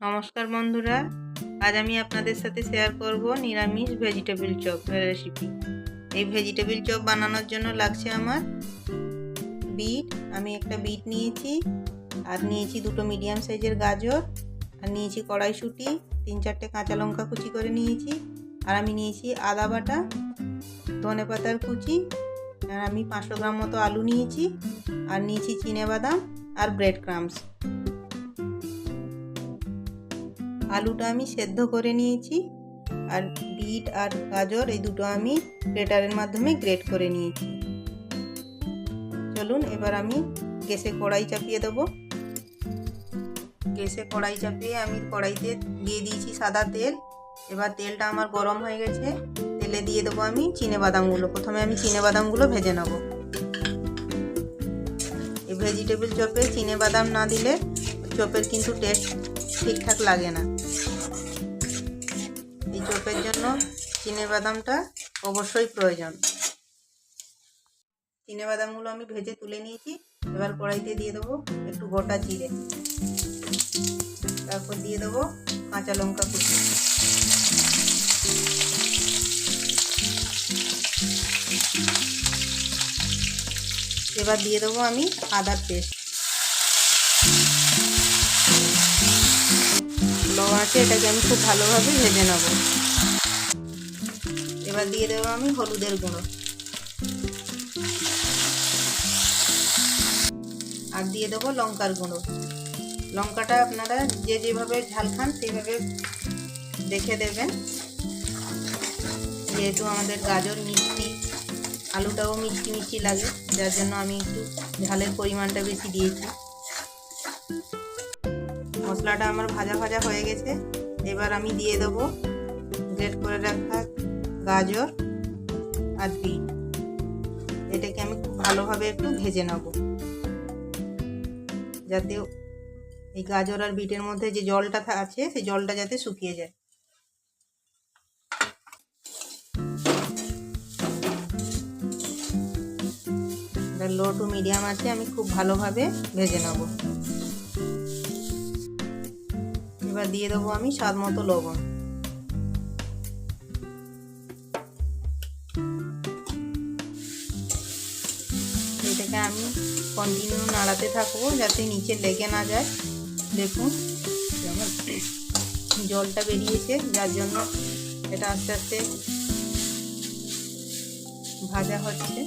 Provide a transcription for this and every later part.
নমস্কার বন্ধুরা, আজ আমি আপনাদের সাথে শেয়ার করব নিরামিষ ভেজিটেবিল চপ রেসিপি এই ভেজিটেবিল চপ বানানোর জন্য লাগছে আমার বিট আমি একটা বিট নিয়েছি, আর নিয়েছি দুটো মিডিয়াম সাইজের গাজর, আর নিয়েছি কড়াইশুঁটি, তিন চারটে কাঁচা লঙ্কা কুচি করে নিয়েছি, আর আমি নিয়েছি আদা বাটা, ধনে পাতার কুচি, আর আমি পাঁচশো গ্রাম মতো আলু নিয়েছি, আর নিয়েছি চিনে বাদাম, আর ব্রেড ক্রামস আলুটা আমি সেদ্ধ করে নিয়েছি আর বিট আর গাজর এই দুটো আমি গ্রেটারের মাধ্যমে গ্রেট করে নিয়েছি। চলুন এবার আমি গ্যাসে কড়াই চাপিয়ে দেবো। গ্যাসে কড়াই চাপিয়ে আমি কড়াইতে দিয়ে দিয়েছি সাদা তেল। এবার তেলটা আমার গরম হয়ে গেছে। তেলে দিয়ে দেবো আমি চিনে বাদামগুলো। প্রথমে আমি চিনে বাদামগুলো ভেজে নেব। এই ভেজিটেবল চপে চিনে বাদাম না দিলে চপের কিন্তু টেস্ট ঠিকঠাক লাগে না। চিনে বাদামটা অবশ্যই প্রয়োজন। চিনে বাদামগুলো আমি ভেজে তুলে নিয়েছি। এবার কড়াইতে দিয়ে দেবো একটু গোটা জিরে। তারপর দিয়ে দেবো কাঁচা লঙ্কা কুচি। এবার দিয়ে দেবো আমি আদার পেস্ট। লো আছে এটাকে আমি খুব ভালোভাবে ভেজে নেব। এবার দিয়ে দেবো আমি হলুদের গুঁড়ো। আর দিয়ে দেবো লঙ্কার গুঁড়ো। লঙ্কাটা আপনারা যে যেভাবে ঝাল খান সেভাবে দেখে দেবেন। যেহেতু আমাদের গাজর, মিষ্টি, আলুটাও মিষ্টি মিষ্টি লাগে, যার জন্য আমি একটু ঝালের পরিমাণটা বেশি দিয়েছি। মশলাটা আমার ভাজা ভাজা হয়ে গেছে। এবার আমি দিয়ে দেবো গ্রেট করে রাখা গাজর আর বিট এটাকে আমি খুব ভালোভাবে একটু ভেজে নেব। যাতে এই গাজর আর বিটের মধ্যে যে জলটা আছে, সেই জলটা যাতে শুকিয়ে যায়। লো টু মিডিয়াম আছে, আমি খুব ভালোভাবে ভেজে নেব। এবার দিয়ে দেবো আমি স্বাদ মতো লবণ। এটাকে আমি কন্টিনিউ নাড়াতে থাকব, যাতে নিচে লেগে না যায়। দেখুন, জলটা বেরিয়েছে, যার জন্য এটা আস্তে আস্তে ভাজা হচ্ছে।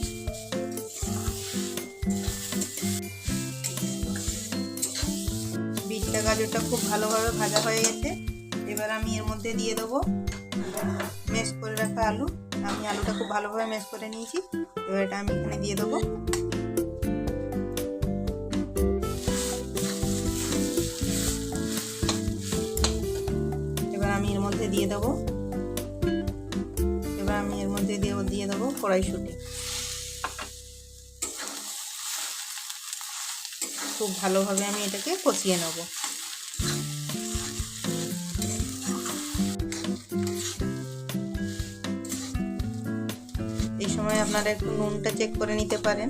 বিটটা, গাজরটা খুব ভালোভাবে ভাজা হয়ে গেছে। এবার আমি এর মধ্যে দিয়ে দেবো মেশ করে রাখা আলু। আমি আলুটা খুব ভালোভাবে মেশ করে নিয়েছি। এবার এটা আমি এখানে দিয়ে দেবো। মধ্যে দিয়ে দেবো। এবার আমি এর মধ্যে দিয়ে দিয়ে দেবো কড়াইশুঁটি। খুব ভালোভাবে আমি এটাকে কষিয়ে নেব। এই সময় আপনারা একটু নুনটা চেক করে নিতে পারেন।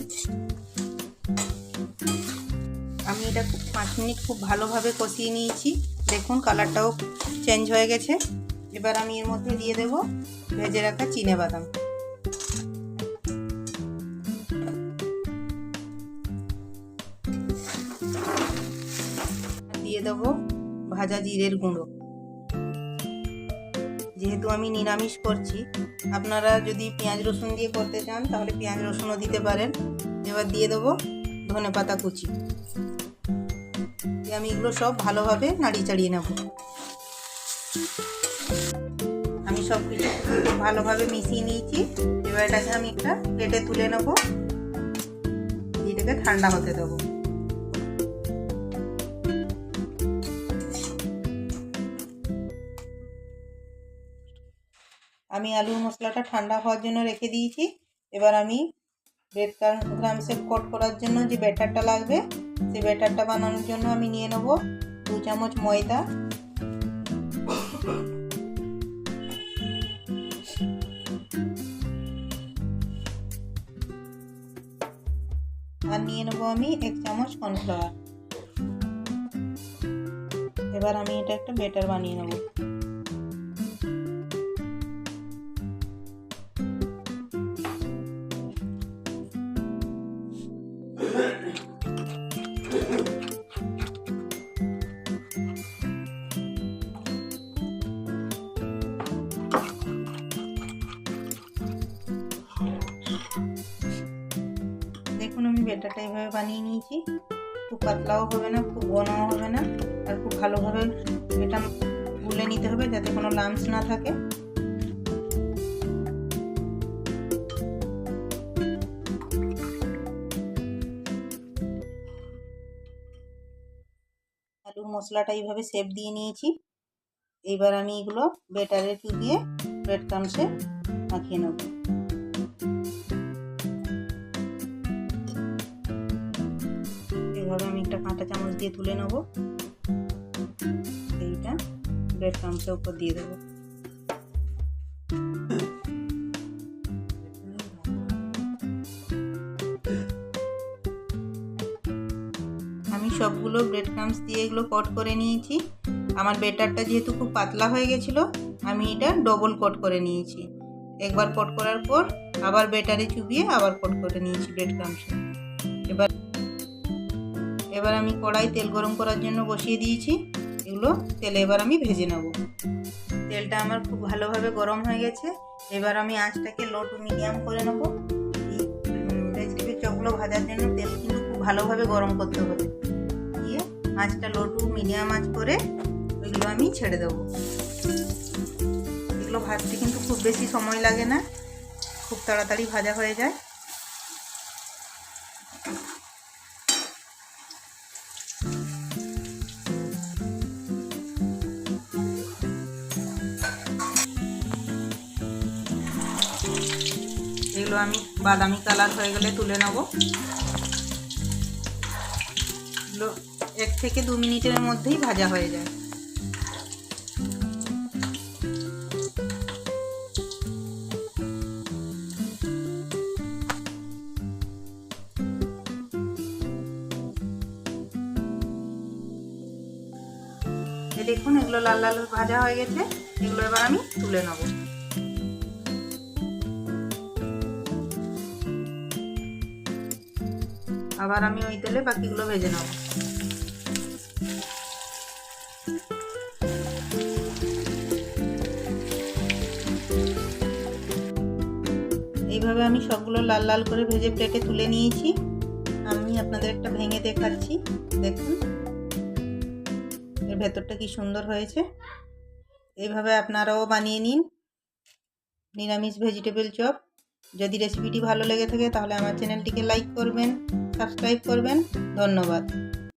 আমি এটা খুব পাঁচ মিনিট খুব ভালোভাবে কষিয়ে নিয়েছি। দেখুন কালারটাও চেঞ্জ হয়ে গেছে। এবার আমি এর মধ্যে দিয়ে দেব ভেজে রাখা চিনে বাদাম। দিয়ে দেবো ভাজা জিরের গুঁড়ো। যেহেতু আমি নিরামিষ করছি, আপনারা যদি পেঁয়াজ রসুন দিয়ে করতে চান, তাহলে পেঁয়াজ রসুনও দিতে পারেন। এবার দিয়ে দেবো ধনে পাতা কুচি। আমি এগুলো সব ভালোভাবে নাড়িয়ে চাড়িয়ে নেব। আমি সব কিছু ভালোভাবে মিশিয়ে নিয়েছি। এবার এটাকে আমি একটা প্লেটে তুলে নেব। এটাকে ঠান্ডা হতে দেবো। আমি আলুর মশলাটা ঠান্ডা হওয়ার জন্য রেখে দিয়েছি। এবার আমি ব্রেড গ্রামসে কোট করার জন্য যে ব্যাটারটা লাগবে সেই ব্যাটারটা বানানোর জন্য আমি নিয়ে নেব দু চামচ ময়দা। আর নিয়ে নেব আমি এক চামচ কর্নফ্লাওয়ার। এবার আমি এটা একটা বেটার বানিয়ে নেব। দেখুন, আমি বেটারটা এইভাবে বানিয়ে নিয়েছি। খুব পাতলাও হবে না, খুব ঘনও হবে না, আর খুব ভালোভাবে এটা গুলে নিতে হবে যাতে কোনো লামস না থাকে। আলুর মশলাটা এইভাবে সেপ দিয়ে নিয়েছি। এইবার আমি এগুলো বেটারে দিয়ে ব্রেড ক্রামসে মাখিয়ে নেব। এইভাবে আমি একটা কাঁটা চামচ দিয়ে তুলে নেব। এইটা ব্রেড ক্রামসের উপর দিয়ে দেবো। আমি সবগুলো ব্রেড ক্রামস দিয়ে এগুলো কট করে নিয়েছি। আমার বেটারটা যেহেতু খুব পাতলা হয়ে গেছিল, আমি এটা ডবল কোট করে নিয়েছি। একবার কোট করার পর আবার বেটারে চুবিয়ে আবার কোট করে নিয়েছি ব্রেড ক্রামসে এবার এবার আমি কড়াই তেল গরম করার জন্য বসিয়ে দিয়েছি। এগুলো তেলে এবার আমি ভেজে নেব। তেলটা আমার খুব ভালোভাবে গরম হয়ে গেছে। এবার আমি আঁচটাকে লো টু মিডিয়াম করে নেব। ভেজিটেবিল চপগুলো ভাজার জন্য তেল কিন্তু খুব ভালোভাবে গরম করতে হবে। দিয়ে আঁচটা লো টু মিডিয়াম আঁচ করে ওইগুলো আমি ছেড়ে দেবো। এগুলো ভাজতে কিন্তু খুব বেশি সময় লাগে না। খুব তাড়াতাড়ি ভাজা হয়ে যায়। এগুলো আমি বাদামি কালার হয়ে গেলে তুলে নেব। এক থেকে দু মিনিটের মধ্যেই ভাজা হয়ে যায়। দেখুন, এগুলো লাল লাল ভাজা হয়ে গেছে। এগুলো এবার আমি তুলে নেব। আবার আমি ওই তেলে বাকিগুলো ভেজে নেব। এইভাবে আমি সবগুলো লাল লাল করে ভেজে প্লেটে তুলে নিয়েছি। আমি আপনাদের একটা ভেঙে দেখাচ্ছি, দেখুন। এর ভেতরটা কি সুন্দর হয়েছে। এইভাবে আপনারাও বানিয়ে নিন। নিরামিষ ভেজিটেবল চপ। যদি রেসিপিটি ভালো লেগে থাকে তাহলে আমার চ্যানেলটিকে লাইক করবেন সাবস্ক্রাইব করবেন ধন্যবাদ।